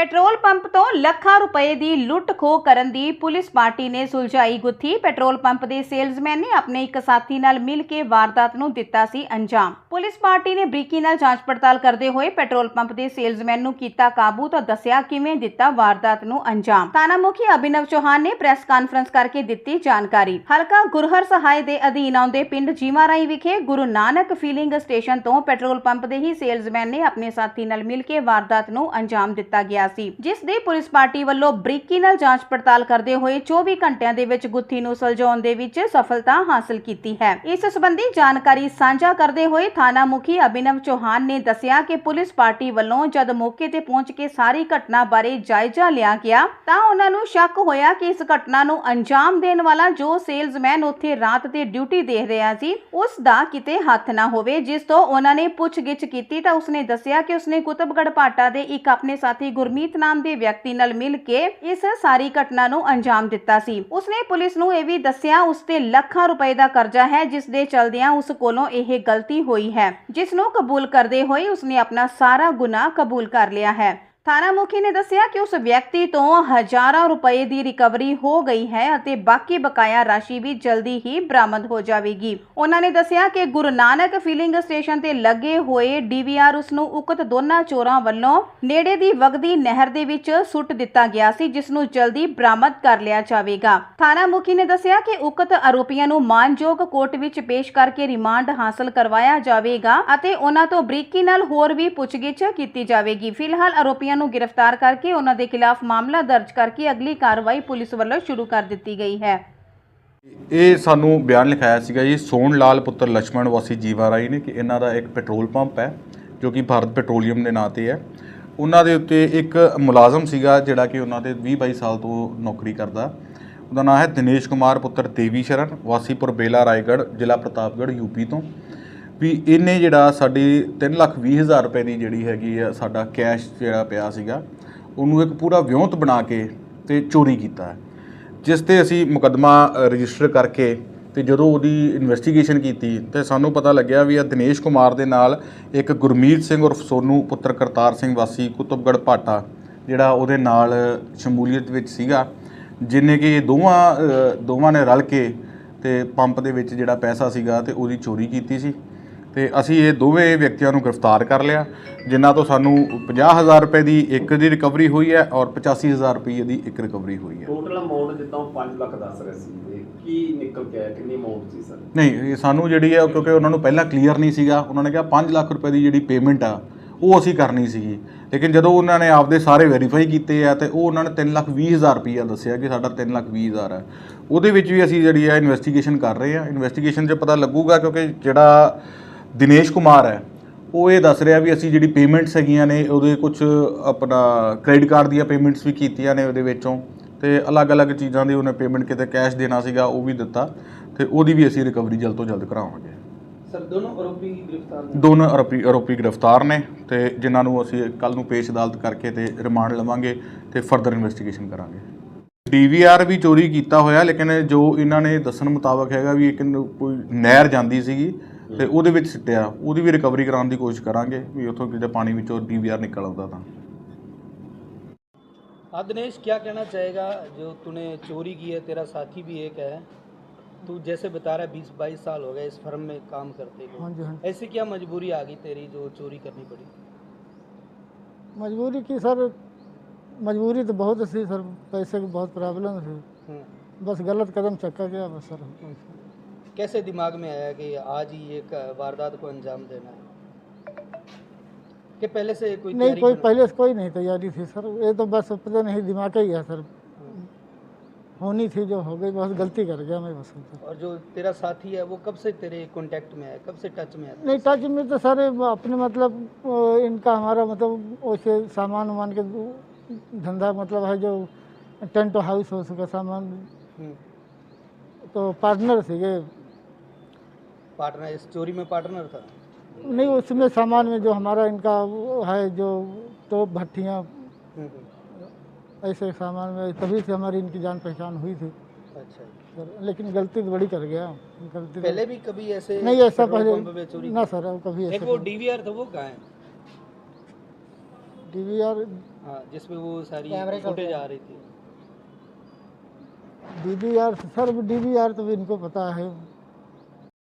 Petrol pump ਤੋਂ ਲੱਖਾਂ ਰੁਪਏ ਦੀ ਲੁੱਟ ਖੋਹ ਕਰਨ ਦੀ ਪੁਲਿਸ ਪਾਰਟੀ ਨੇ ਸੁਲਝਾਈ ਗੁੱਥੀ। ਪੈਟਰੋਲ ਪੰਪ ਦੇ ਸੇਲਜ਼ਮੈਨ ਨੇ ਆਪਣੇ ਇੱਕ ਸਾਥੀ ਨਾਲ ਮਿਲ ਕੇ ਵਾਰਦਾਤ ਨੂੰ ਦਿੱਤਾ ਸੀ ਅੰਜਾਮ। ਪੁਲਿਸ ਪਾਰਟੀ ਨੇ ਬਰੀਕੀ ਨਾਲ ਜਾਂਚ ਪੜਤਾਲ ਕਰਦੇ ਹੋਏ ਪੈਟਰੋਲ ਪੰਪ ਦੇ ਸੇਲਜ਼ਮੈਨ ਨੂੰ ਕੀਤਾ ਕਾਬੂ ਤਾਂ ਦੱਸਿਆ ਕਿਵੇਂ ਦਿੱਤਾ ਵਾਰਦਾਤ ਨੂੰ ਅੰਜਾਮ। ਥਾਣਾ ਮੁਖੀ ਅਭਿਨਵ ਚੌਹਾਨ ਨੇ ਪ੍ਰੈਸ ਕਾਨਫਰੰਸ ਕਰਕੇ ਦਿੱਤੀ ਜਾਣਕਾਰੀ। ਹਲਕਾ ਗੁਰਹਰ ਸਹਾਇ ਦੇ ਅਧੀਨ ਆਉਂਦੇ ਪਿੰਡ ਜੀਮਾਰਾਈ ਵਿਖੇ ਗੁਰੂ ਨਾਨਕ ਫੀਲਿੰਗ ਸਟੇਸ਼ਨ ਤੋਂ ਪੈਟਰੋਲ ਪੰਪ ਦੇ ਹੀ ਸੇਲਜ਼ਮੈਨ ਨੇ ਆਪਣੇ ਸਾਥੀ ਨਾਲ ਮਿਲ ਕੇ ਵਾਰਦਾਤ ਨੂੰ ਅੰਜਾਮ ਦਿੱਤਾ ਗਿਆ ਸੀ। ਜਿਸ ਦੀ ਪੁਲਿਸ ਪਾਰਟੀ ਵੱਲੋਂ ਬਰੀਕੀ ਨਾਲ ਜਾਂਚ ਪੜਤਾਲ ਕਰਦੇ ਹੋਏ 24 ਘੰਟਿਆਂ ਦੇ ਵਿੱਚ ਗੁੱਥੀ ਨੂੰ ਸੁਲਝਾਉਣ ਦੇ ਵਿੱਚ ਸਫਲਤਾ ਹਾਸਲ ਕੀਤੀ ਹੈ। ਇਸ ਸੰਬੰਧੀ ਜਾਣਕਾਰੀ ਸਾਂਝਾ ਕਰਦੇ ਹੋਏ ਥਾਣਾ ਮੁਖੀ ਅਭਿਨਵ ਚੌਹਾਨ ਨੇ ਦੱਸਿਆ ਕਿ ਪੁਲਿਸ ਪਾਰਟੀ ਵੱਲੋਂ ਜਦ ਮੌਕੇ ਤੇ ਪਹੁੰਚ ਕੇ ਸਾਰੀ ਘਟਨਾ ਬਾਰੇ ਜਾਇਜ਼ਾ ਲਿਆ ਗਿਆ, ਤਾਂ ਉਹਨਾਂ ਨੂੰ ਸ਼ੱਕ ਹੋਇਆ ਕਿ ਇਸ ਘਟਨਾ ਨੂੰ ਅੰਜਾਮ ਦੇਣ ਵਾਲਾ ਜੋ ਸੇਲਜ਼ਮੈਨ ਉੱਥੇ ਰਾਤ ਤੇ ਡਿਊਟੀ ਦੇ ਰਿਹਾ ਸੀ, ਉਸ ਦਾ ਕਿਤੇ ਹੱਥ ਨਾ ਹੋਵੇ। ਜਿਸ ਤੋਂ ਉਹਨਾਂ ਨੇ ਪੁੱਛਗਿੱਛ ਕੀਤੀ ਤਾਂ ਉਸਨੇ ਦੱਸਿਆ ਕਿ ਉਸਨੇ ਕੁਤਬਗੜ ਪਾਟਾ ਦੇ ਇੱਕ ਆਪਣੇ ਸਾਥੀ ਗੁਰਮੀਤ ਨਾਮ ਦੇ ਵਿਅਕਤੀ ਨਾਲ ਮਿਲ ਕੇ ਇਸ ਸਾਰੀ ਘਟਨਾ ਨੂੰ ਅੰਜਾਮ ਦਿੱਤਾ ਸੀ। ਉਸਨੇ ਪੁਲਿਸ ਨੂੰ ਇਹ ਵੀ ਦੱਸਿਆ ਉਸ ਤੇ ਲੱਖਾਂ ਰੁਪਏ ਦਾ ਕਰਜ਼ਾ ਹੈ, ਜਿਸ ਦੇ ਚਲਦਿਆਂ ਉਸ ਕੋਲੋਂ ਇਹ ਗਲਤੀ ਹੋਈ ਹੈ। ਜਿਸ ਨੂੰ ਕਬੂਲ ਕਰਦੇ ਹੋਏ ਉਸਨੇ ਆਪਣਾ ਸਾਰਾ ਗੁਨਾਹ ਕਬੂਲ ਕਰ ਲਿਆ ਹੈ। ਥਾਣਾ ਮੁਖੀ ਨੇ ਦੱਸਿਆ ਕਿ ਉਸ ਵਿਅਕਤੀ ਤੋਂ ਹਜ਼ਾਰਾਂ ਰੁਪਏ ਦੀ ਰਿਕਵਰੀ ਹੋ ਗਈ ਹੈ ਅਤੇ ਬਾਕੀ ਬਕਾਇਆ ਰਾਸ਼ੀ ਵੀ ਜਲਦੀ ਹੀ ਬਰਾਮਦ ਹੋ ਜਾਵੇਗੀ। ਉਹਨਾਂ ਨੇ ਦੱਸਿਆ ਕਿ ਗੁਰੂ ਨਾਨਕ ਫੀਲਿੰਗ ਸਟੇਸ਼ਨ ਤੇ ਲੱਗੇ ਹੋਏ ਡੀਵੀਆਰ ਉਸ ਨੂੰ ਉਕਤ ਦੋਨਾਂ ਚੋਰਾਂ ਵੱਲੋਂ ਨੇੜੇ ਦੀ ਵਗਦੀ ਨਹਿਰ ਦੇ ਵਿੱਚ ਸੁੱਟ ਦਿੱਤਾ ਗਿਆ ਸੀ, ਜਿਸ ਨੂੰ ਜਲਦੀ ਬਰਾਮਦ ਕਰ ਲਿਆ ਜਾਵੇਗਾ। ਥਾਣਾ ਮੁਖੀ ਨੇ ਦੱਸਿਆ ਕਿ ਉਕਤ ਆਰੋਪੀਆਂ ਨੂੰ ਮਾਨਯੋਗ ਕੋਰਟ ਵਿੱਚ ਪੇਸ਼ ਕਰਕੇ ਰਿਮਾਂਡ ਹਾਸਲ ਕਰਵਾਇਆ ਜਾਵੇਗਾ ਅਤੇ ਉਹਨਾਂ ਤੋਂ ਬਰੀਕੀ ਨਾਲ ਹੋਰ ਵੀ ਪੁੱਛਗਿੱਛ ਕੀਤੀ ਜਾਵੇਗੀ। ਫਿਲਹਾਲ ਆਰੋਪੀ ਆਰੋਪੀਆਂ ਨੂੰ ਗ੍ਰਿਫਤਾਰ ਕਰਕੇ ਉਹਨਾਂ ਦੇ ਖਿਲਾਫ ਮਾਮਲਾ ਦਰਜ ਕਰਕੇ ਅਗਲੀ ਕਾਰਵਾਈ ਪੁਲਿਸ ਵੱਲੋਂ ਸ਼ੁਰੂ ਕਰ ਦਿੱਤੀ ਗਈ ਹੈ। ਇਹ ਸਾਨੂੰ ਬਿਆਨ ਲਿਖਾਇਆ ਸੀਗਾ ਜੀ, ਸੋਹਣ ਲਾਲ ਪੁੱਤਰ ਲక్ష్మణ ਵਾਸੀ ਜੀਵਾ ਨੇ ਕਿ ਇਹਨਾਂ ਦਾ ਇੱਕ ਪੈਟਰੋਲ ਪੰਪ ਹੈ, ਜੋ ਕਿ ਭਾਰਤ ਪੈਟਰੋਲੀਅਮ ਦੇ ਨਾਂ ਤੇ ਹੈ। ਉਹਨਾਂ ਦੇ ਉੱਤੇ ਇੱਕ ਮੁਲਾਜ਼ਮ ਸੀਗਾ ਜਿਹੜਾ ਕਿ ਉਹਨਾਂ ਦੇ 20 22 ਸਾਲ ਤੋਂ ਨੌਕਰੀ ਕਰਦਾ। ਉਹਦਾ ਨਾਂ ਹੈ ਦਿਨੇਸ਼ ਕੁਮਾਰ ਪੁੱਤਰ ਦੇਵੀ ਸ਼ਰਨ, ਵਾਸੀਪੁਰ ਬੇਲਾ ਰਾਏਗੜ੍ਹ, ਜ਼ਿਲ੍ਹਾ ਪ੍ਰਤਾਪਗੜ੍ਹ ਯੂਪੀ ਤੋਂ। ਵੀ ਇਹਨੇ ਜਿਹੜਾ ਸਾਡੀ 3 ਲੱਖ 20 ਹਜ਼ਾਰ ਰੁਪਏ ਦੀ ਜਿਹੜੀ ਹੈਗੀ ਆ ਸਾਡਾ ਕੈਸ਼ ਜਿਹੜਾ ਪਿਆ ਸੀਗਾ, ਉਹਨੂੰ ਇੱਕ ਪੂਰਾ ਵਿਉਂਤ ਬਣਾ ਕੇ ਤੇ ਚੋਰੀ ਕੀਤਾ ਜਿਸ ਤੇ ਅਸੀਂ ਮੁਕੱਦਮਾ ਰਜਿਸਟਰ ਕਰਕੇ ਤੇ ਜਦੋਂ ਉਹਦੀ ਇਨਵੈਸਟੀਗੇਸ਼ਨ ਕੀਤੀ ਤੇ ਸਾਨੂੰ ਪਤਾ ਲੱਗਿਆ ਵੀ ਇਹ ਦਿਨੇਸ਼ ਕੁਮਾਰ ਦੇ ਨਾਲ ਇੱਕ ਗੁਰਮੀਤ ਸਿੰਘ ਉਰਫ ਸੋਨੂ ਪੁੱਤਰ ਕਰਤਾਰ ਸਿੰਘ ਵਾਸੀ ਕੁਤਬਗੜ ਭਾਟਾ ਜਿਹੜਾ ਉਹਦੇ ਨਾਲ ਸ਼ਮੂਲੀਅਤ ਵਿੱਚ ਸੀਗਾ, ਜਿਨੇ ਕਿ ਦੋਵਾਂ ਦੋਵਾਂ ਨੇ ਰਲ ਕੇ ਤੇ ਪੰਪ ਦੇ ਵਿੱਚ ਜਿਹੜਾ ਪੈਸਾ ਸੀਗਾ ਤੇ ਉਹਦੀ ਚੋਰੀ ਕੀਤੀ ਸੀ। ਤੇ ਅਸੀਂ ਇਹ ਦੋਵੇਂ ਵਿਅਕਤੀਆਂ ਨੂੰ ਗ੍ਰਿਫਤਾਰ ਕਰ ਲਿਆ ਜਿਨ੍ਹਾਂ ਤੋਂ ਸਾਨੂੰ 50000 ਰੁਪਏ ਦੀ ਇੱਕ ਦੀ ਰਿਕਵਰੀ ਹੋਈ ਹੈ ਔਰ 85000 ਰੁਪਏ ਦੀ ਇੱਕ ਰਿਕਵਰੀ ਹੋਈ ਹੈ। ਟੋਟਲ ਅਮਾਉਂਟ ਜਿੱਦਾਂ ਉਹ 5 ਲੱਖ ਦੱਸ ਰਹੇ ਸੀ ਤੇ ਕੀ ਨਿਕਲ ਕੇ ਆਇਆ ਕਿੰਨੀ ਅਮਾਉਂਟ ਸੀ ਸਰ? ਨਹੀਂ ਇਹ ਸਾਨੂੰ ਜਿਹੜੀ ਹੈ ਕਿਉਂਕਿ ਉਹਨਾਂ ਨੂੰ ਪਹਿਲਾਂ ਕਲੀਅਰ ਨਹੀਂ ਸੀਗਾ ਉਹਨਾਂ ਨੇ ਕਿਹਾ 5 ਲੱਖ ਰੁਪਏ ਦੀ ਜਿਹੜੀ ਪੇਮੈਂਟ ਆ ਉਹ ਅਸੀਂ ਕਰਨੀ ਸੀਗੀ। ਲੇਕਿਨ ਜਦੋਂ ਉਹਨਾਂ ਨੇ ਆਪਦੇ ਸਾਰੇ ਵੈਰੀਫਾਈ ਕੀਤੇ ਆ ਤੇ ਉਹ ਉਹਨਾਂ ਨੇ 3 ਲੱਖ 20 ਹਜ਼ਾਰ ਰੁਪਈਆ ਦੱਸਿਆ ਕਿ ਸਾਡਾ 3 ਲੱਖ 20 ਹਜ਼ਾਰ ਹੈ। ਉਹਦੇ ਵਿੱਚ ਵੀ ਅਸੀਂ ਜਿਹੜੀ ਹੈ ਇਨਵੈਸਟੀਗੇਸ਼ਨ ਕਰ ਰਹੇ ਆ ਇਨਵੈਸਟੀਗੇਸ਼ਨ 'ਚ ਪਤਾ ਲੱਗੂਗਾ ਕਿਉਂਕਿ ਜਿਹੜਾ ਦਿਨੇਸ਼ ਕੁਮਾਰ ਹੈ ਉਹ ਇਹ ਦੱਸ ਰਿਹਾ ਵੀ ਅਸੀਂ ਜਿਹੜੀ ਪੇਮੈਂਟਸ ਹੈਗੀਆਂ ਨੇ ਉਹਦੇ ਕੁਝ ਆਪਣਾ ਕ੍ਰੈਡਿਟ ਕਾਰਡ ਦੀਆਂ ਪੇਮੈਂਟਸ ਵੀ ਕੀਤੀਆਂ ਨੇ ਉਹਦੇ ਵਿੱਚੋਂ ਤੇ ਅਲੱਗ-ਅਲੱਗ ਚੀਜ਼ਾਂ ਦੀ ਉਹਨੇ ਪੇਮੈਂਟ ਕਿਤੇ ਕੈਸ਼ ਦੇਣਾ ਸੀਗਾ ਉਹ ਵੀ ਦਿੱਤਾ ਤੇ ਉਹਦੀ ਵੀ ਅਸੀਂ ਰਿਕਵਰੀ ਜਲਦ ਤੋਂ ਜਲਦ ਕਰਾਵਾਂਗੇ। ਸਰ ਦੋਨੋਂ ਆਰੋਪੀ ਗ੍ਰਿਫਤਾਰ ਨੇ? ਦੋਨੋਂ ਆਰੋਪੀ ਆਰੋਪੀ ਗ੍ਰਿਫਤਾਰ ਨੇ ਤੇ ਜਿਨ੍ਹਾਂ ਨੂੰ ਅਸੀਂ ਕੱਲ ਨੂੰ ਪੇਸ਼ ਅਦਾਲਤ ਕਰਕੇ ਤੇ ਰਿਮਾਂਡ ਲਵਾਂਗੇ ਤੇ ਫਰਦਰ ਇਨਵੈਸਟੀਗੇਸ਼ਨ ਕਰਾਂਗੇ। ਡੀਵੀਆਰ ਵੀ ਚੋਰੀ ਕੀਤਾ ਹੋਇਆ ਲੇਕਿਨ ਜੋ ਇਹਨਾਂ ਨੇ ਦੱਸਣ ਮੁਤਾਬਕ ਹੈਗਾ ਵੀ ਇੱਕ ਕੋਈ ਨਹਿਰ ਜਾਂਦੀ ਸੀਗੀ ਤੇ ਉਹਦੇ ਵਿੱਚ ਸਿੱਟਿਆ ਉਹਦੀ ਵੀ ਰਿਕਵਰੀ ਕਰਾਉਣ ਦੀ ਕੋਸ਼ਿਸ਼ ਕਰਾਂਗੇ ਵੀ ਉੱਥੋਂ ਕਿਤੇ ਪਾਣੀ ਵਿੱਚੋਂ ਡੀਵੀਆਰ ਨਿਕਲ ਆਉਂਦਾ ਤਾਂ हाँ दिनेश क्या कहना चाहेगा जो तूने चोरी की है तेरा साथी भी एक है तू जैसे बता रहा है बीस बाईस साल हो गए इस फर्म में काम करते को हाँ जी हाँ ऐसी क्या मजबूरी आ गई तेरी जो चोरी करनी पड़ी मजबूरी की सर मजबूरी तो बहुत थी सर पैसे की बहुत प्रॉब्लम थी हम्म। बस गलत कदम चक्का गया बस सर कैसे दिमाग में आया कि आज ही एक वारदात को अंजाम देना है? कि पहले से कोई नहीं तैयारी कोई पहले से कोई नहीं तैयारी थी सर। ये तो बस पता नहीं दिमाग का ही है सर। होनी थी जो हो गई बहुत गलती कर गया मैं बस। और जो तेरा साथी है वो कब से तेरे कांटेक्ट में है? कब से टच में है? नहीं टच में तो सर अपने मतलब इनका हमारा मतलब वैसे सामान वामान के धंधा मतलब है जो टेंट हाउस हो सका सामान। हम्म। तो पार्टनर थे पार्टनर इस चोरी में पार्टनर था? नहीं उसमें सामान में जो हमारा इनका है जो तो भट्टियाँ हम्म, हम्म। ऐसे सामान में तभी से हमारी इनकी जान पहचान हुई थी। अच्छा। सर, लेकिन गलती तो बड़ी कर गया। गलती तो- पहले भी कभी ऐसे नहीं ऐसा पहले ना सर कभी एक ऐसा वो डीवीआर था वो कहाँ है? डीवीआर हाँ जिसमें वो सारी फुटेज आ रही थी। D B R sir D B R तो भी इनको पता है।